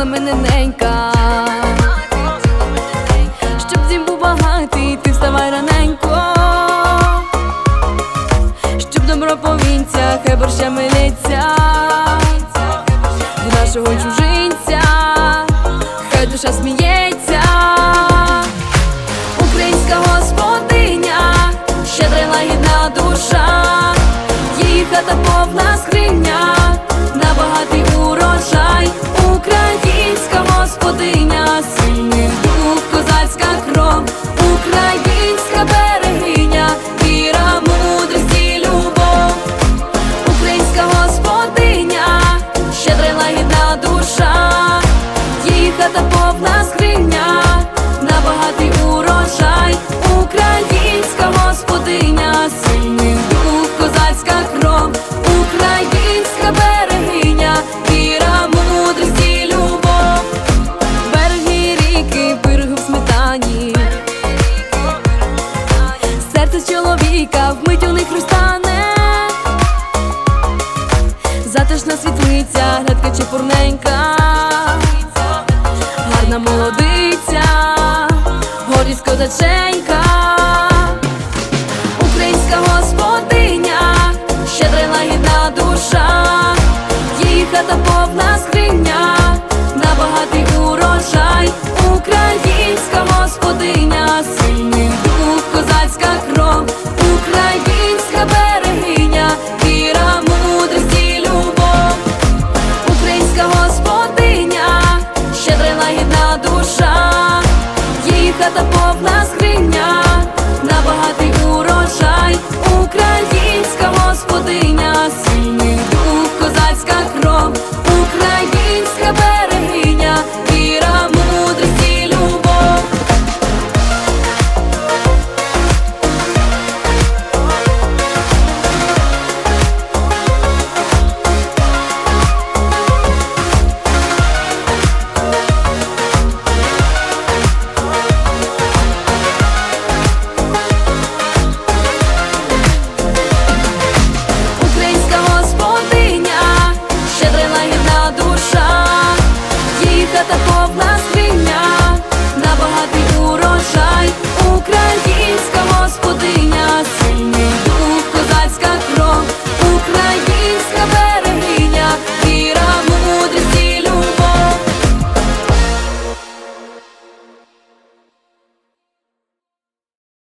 ціла мене ненька. Щоб дім був багатий, ти вставай раненько. Щоб добро повінця, хай борща лється в нашого чужинця, Singing. Серце чоловіка вмить у них розтане Затишна світлиця, глядка чепурненька, гарна молодиця, гордість козаченька, українська господиня, щедра лагідна душа, її хата the boy